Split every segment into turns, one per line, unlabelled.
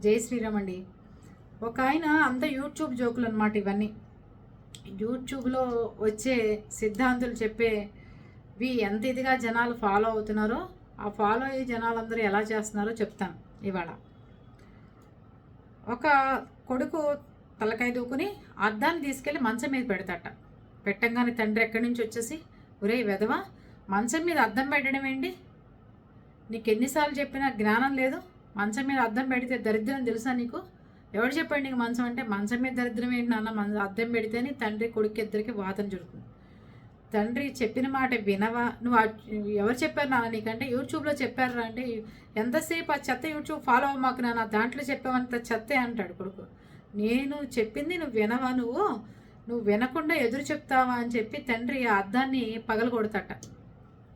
జై శ్రీరామ్ అండి. ఒక ఆయన అంత యూట్యూబ్ జోకులు అనమాట ఇవన్నీ. యూట్యూబ్లో వచ్చే సిద్ధాంతులు చెప్పేవి ఎంత ఇదిగా జనాలు ఫాలో అవుతున్నారో ఆ ఫాలో అయ్యే జనాలందరూ ఎలా చేస్తున్నారో చెప్తాను ఇవాళ. ఒక కొడుకు తలకాయ దూకుని అద్దాన్ని తీసుకెళ్ళి మంచం మీద పెడతాట. పెట్టంగానే తండ్రి ఎక్కడి నుంచి వచ్చేసి ఒరే వెధవా మంచం మీద అద్దం పెట్టడం ఏంటి? నీకు ఎన్నిసార్లు చెప్పినా జ్ఞానం లేదు మంచం మీద అద్దం పెడితే దరిద్రం తెలుసా నీకు? ఎవడు చెప్పండి నీకు మంచం అంటే మంచం మీద దరిద్రం ఏంటి నాన్న? మన అద్దం పెడితేనే తండ్రి కొడుకు ఇద్దరికి వాతం జరుగుతుంది. తండ్రి చెప్పిన మాట వినవా? నువ్వు ఎవరు చెప్పారు నాన్న నీకంటే? యూట్యూబ్లో చెప్పారా అంటే ఎంతసేపు ఆ చెత్త యూట్యూబ్ ఫాలో అవ్వమాకు నాన్న? దాంట్లో చెప్పావంత చెత్తే అంటాడు కొడుకు. నేను చెప్పింది నువ్వు వినవా నువ్వు? నువ్వు వినకుండా ఎదురు చెప్తావా అని చెప్పి తండ్రి ఆ అద్దాన్ని పగలగొడతట.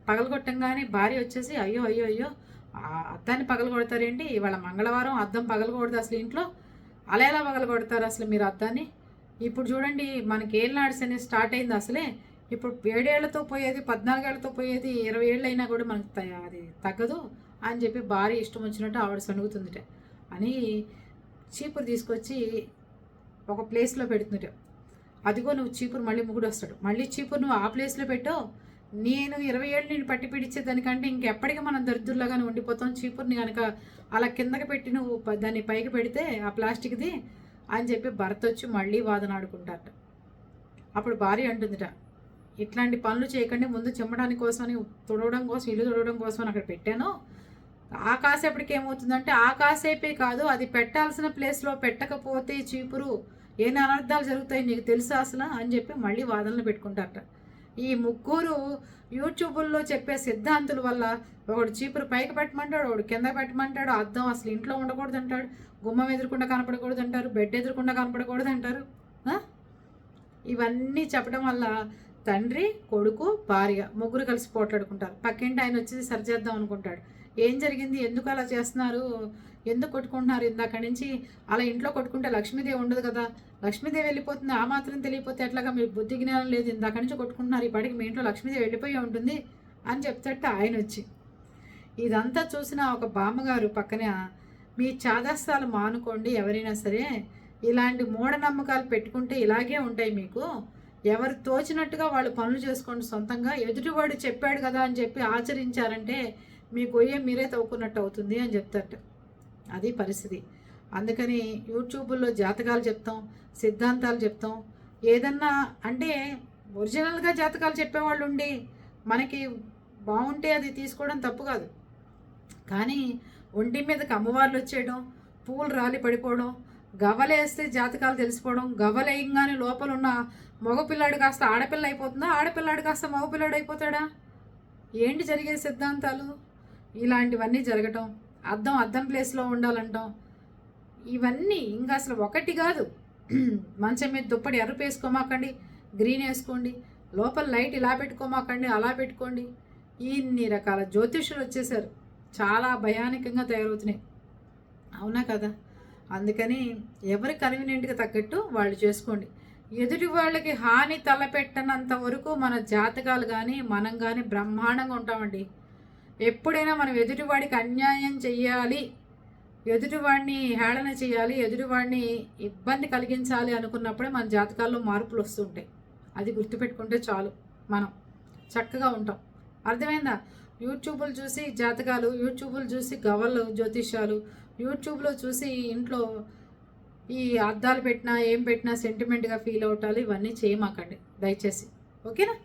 పగలగొట్టంగానే భార్య వచ్చేసి అయ్యో అయ్యో అయ్యో ఆ అద్దాన్ని పగలగొడతారేంటి? ఇవాళ మంగళవారం అద్దం పగలగొడదు అసలు ఇంట్లో. అలా ఎలా పగలగొడతారు అసలు మీరు అద్దాన్ని? ఇప్పుడు చూడండి మనకి ఏళ్ళ నాడ్స్ అనేది స్టార్ట్ అయింది అసలే. ఇప్పుడు ఏడేళ్ళతో పోయేది పద్నాలుగేళ్ళతో పోయేది ఇరవై ఏళ్ళు అయినా కూడా మనకి త- అది తగ్గదు అని చెప్పి భారీ ఇష్టం వచ్చినట్టు ఆవిడ సణుగుతుందిట. అని చీపురు తీసుకొచ్చి ఒక ప్లేస్లో పెడుతుందిట. అదిగో నువ్వు చీపురు మళ్ళీ ముగ్గుడు వస్తాడు మళ్ళీ చీపురు నువ్వు ఆ ప్లేస్లో పెట్టావు నేను ఇరవై ఏళ్ళు నేను పట్టి పిడిచే దానికంటే ఇంకెప్పటికీ మనం దరిద్రులాగానే ఉండిపోతాం. చీపుర్ని కనుక అలా కిందకి పెట్టి నువ్వు దాన్ని పైకి పెడితే ఆ ప్లాస్టిక్ది అని చెప్పి భర్త వచ్చి మళ్ళీ వాదన ఆడుకుంటారట. అప్పుడు భార్య అంటుందిట ఇట్లాంటి పనులు చేయకండి ముందు చిమ్మడానికి కోసమని తుడవడం కోసం ఇల్లు తుడవడం కోసం అని అక్కడ పెట్టాను. ఆ కాసేపటికి ఏమవుతుందంటే ఆ కాసేపే కాదు అది పెట్టాల్సిన ప్లేస్లో పెట్టకపోతే చీపురు ఏం అనర్థాలు జరుగుతాయి నీకు తెలుసా అసలు? అని చెప్పి మళ్ళీ వాదనలు పెట్టుకుంటారట. ఈ ముగ్గురు యూట్యూబుల్లో చెప్పే సిద్ధాంతుల వల్ల ఒకడు చీపురు పైకి పెట్టమంటాడు ఒకడు కింద పెట్టమంటాడు అర్థం అసలు ఇంట్లో ఉండకూడదు అంటాడు గుమ్మం ఎదురకుండా కనపడకూడదు అంటారు బెడ్ ఎదురకుండా కనపడకూడదు అంటారు. ఇవన్నీ చెప్పడం వల్ల తండ్రి కొడుకు భార్య ముగ్గురు కలిసి పోట్లాడుకుంటారు. పక్కింటి ఆయన వచ్చేసి సరిచేద్దాం అనుకుంటాడు. ఏం జరిగింది? ఎందుకు అలా చేస్తున్నారు? ఎందుకు కొట్టుకుంటున్నారు? ఇందాక నుంచి అలా ఇంట్లో కొట్టుకుంటే లక్ష్మీదేవి ఉండదు కదా. లక్ష్మీదేవి వెళ్ళిపోతుంది. ఆ మాత్రం తెలియపోతే ఎట్లాగా? మీ బుద్ధి జ్ఞానం లేదు. ఇందాక నుంచి కొట్టుకుంటున్నారు. ఈ పాటికి మీ ఇంట్లో లక్ష్మీదేవి వెళ్ళిపోయి ఉంటుంది అని చెప్తట ఆయన వచ్చి. ఇదంతా చూసిన ఒక బామ్మగారు పక్కన మీ చాదస్తాలు మానుకోండి ఎవరైనా సరే. ఇలాంటి మూఢనమ్మకాలు పెట్టుకుంటే ఇలాగే ఉంటాయి మీకు. ఎవరు తోచినట్టుగా వాళ్ళు పనులు చేసుకోండి సొంతంగా. ఎదుటివాడు చెప్పాడు కదా అని చెప్పి ఆచరించారంటే మీ గొయ్య మీరే తవ్వుకున్నట్టు అవుతుంది అని చెప్తారట అది పరిస్థితి. అందుకని యూట్యూబ్లో జాతకాలు చెప్తాం సిద్ధాంతాలు చెప్తాం. ఏదన్నా అంటే ఒరిజినల్గా జాతకాలు చెప్పేవాళ్ళు ఉండి మనకి బాగుంటే అది తీసుకోవడం తప్పు కాదు. కానీ ఒంటి మీదకి అమ్మవార్లు వచ్చేయడం పూలు రాలి పడిపోవడం గవ్వలేస్తే జాతకాలు తెలిసిపోవడం గవ్వలేయంగానే లోపల ఉన్న మగపిల్లాడు కాస్త ఆడపిల్ల అయిపోతుందా? ఆడపిల్లాడు కాస్త మగపిల్లాడు అయిపోతాడా? ఏంటి జరిగే సిద్ధాంతాలు? ఇలాంటివన్నీ జరగటం అర్థం అర్థం ప్లేస్లో ఉండాలంటాం. ఇవన్నీ ఇంకా అసలు ఒకటి కాదు. మంచం మీద దుప్పటి ఎర్ర వేసుకోమాకండి గ్రీన్ వేసుకోండి లోపల లైట్ ఇలా పెట్టుకోమాకండి అలా పెట్టుకోండి. ఇన్ని రకాల జ్యోతిష్యులు వచ్చేసారు. చాలా భయానకంగా తయారవుతున్నాయి. అవునా కదా? అందుకని ఎవరి కన్వీనియంట్గా తగ్గట్టు వాళ్ళు చేసుకోండి. ఎదుటి వాళ్ళకి హాని తలపెట్టనంత వరకు మన జాతకాలు కానీ మనం కానీ బ్రహ్మాండంగా ఉంటామండి. ఎప్పుడైనా మనం ఎదుటివాడికి అన్యాయం చెయ్యాలి ఎదుటివాడిని హేళన చేయాలి ఎదుటివాడిని ఇబ్బంది కలిగించాలి అనుకున్నప్పుడే మన జాతకాల్లో మార్పులు వస్తుంటాయి. అది గుర్తుపెట్టుకుంటే చాలు మనం చక్కగా ఉంటాం. అర్థమైందా? యూట్యూబ్లు చూసి జాతకాలు యూట్యూబ్లు చూసి గవర్లు జ్యోతిష్యాలు యూట్యూబ్లో చూసి ఇంట్లో ఈ అద్దాలు పెట్టినా ఏం పెట్టినా సెంటిమెంట్గా ఫీల్ అవటాలు ఇవన్నీ చేయమాకండి. దయచేసి. ఓకేనా?